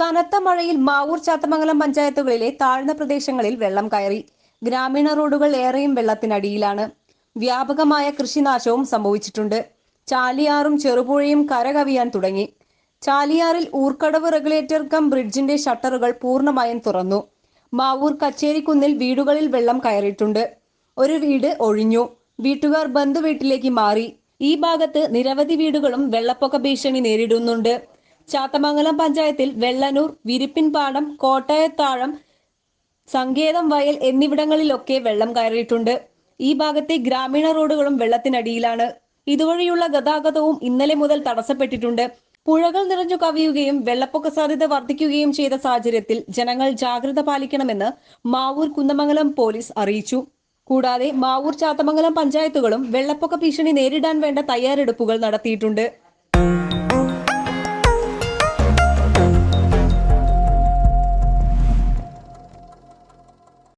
കനത്ത മഴയിൽ മാവൂർ ചാത്തമംഗലം പഞ്ചായത്തുകളിലെ താഴ്ന്ന പ്രദേശങ്ങളിൽ വെള്ളം കയറി. ഗ്രാമീണ റോഡുകൾ ഏറെയും വെള്ളത്തിനടിയിലാണ്. വ്യാപകമായ കൃഷിനാശവും സംഭവിച്ചിട്ടുണ്ട്. ചാലിയാറും ചെറുപുഴയും കരകവിയാൻ തുടങ്ങി. ചാലിയാറിൽ ഊർക്കടവ് റെഗുലേറ്റർ കം ബ്രിഡ്ജിന്റെ ഷട്ടറുകൾ പൂർണമായും തുറന്നു. മാവൂർ കച്ചേരിക്കുന്നിൽ വീടുകളിൽ വെള്ളം കയറിയിട്ടുണ്ട്. ഒരു വീട് ഒഴിഞ്ഞു. വീട്ടുകാർ ബന്ധുവീട്ടിലേക്ക് മാറി. ഈ ഭാഗത്ത് നിരവധി വീടുകളും വെള്ളപ്പൊക്ക ഭീഷണി നേരിടുന്നുണ്ട്. ചാത്തമംഗലം പഞ്ചായത്തിൽ വെള്ളനൂർ വിരിപ്പിൻപാടം കോട്ടയത്താഴം സങ്കേതം വയൽ എന്നിവിടങ്ങളിലൊക്കെ വെള്ളം കയറിയിട്ടുണ്ട്. ഈ ഭാഗത്തെ ഗ്രാമീണ റോഡുകളും വെള്ളത്തിനടിയിലാണ്. ഇതുവഴിയുള്ള ഗതാഗതവും ഇന്നലെ മുതൽ തടസ്സപ്പെട്ടിട്ടുണ്ട്. പുഴകൾ നിറഞ്ഞു കവിയുകയും വെള്ളപ്പൊക്ക സാധ്യത വർദ്ധിക്കുകയും ചെയ്ത സാഹചര്യത്തിൽ ജനങ്ങൾ ജാഗ്രത പാലിക്കണമെന്ന് മാവൂർ കുന്നമംഗലം പോലീസ് അറിയിച്ചു. കൂടാതെ മാവൂർ ചാത്തമംഗലം പഞ്ചായത്തുകളും വെള്ളപ്പൊക്ക ഭീഷണി നേരിടാൻ വേണ്ട തയ്യാറെടുപ്പുകൾ നടത്തിയിട്ടുണ്ട്.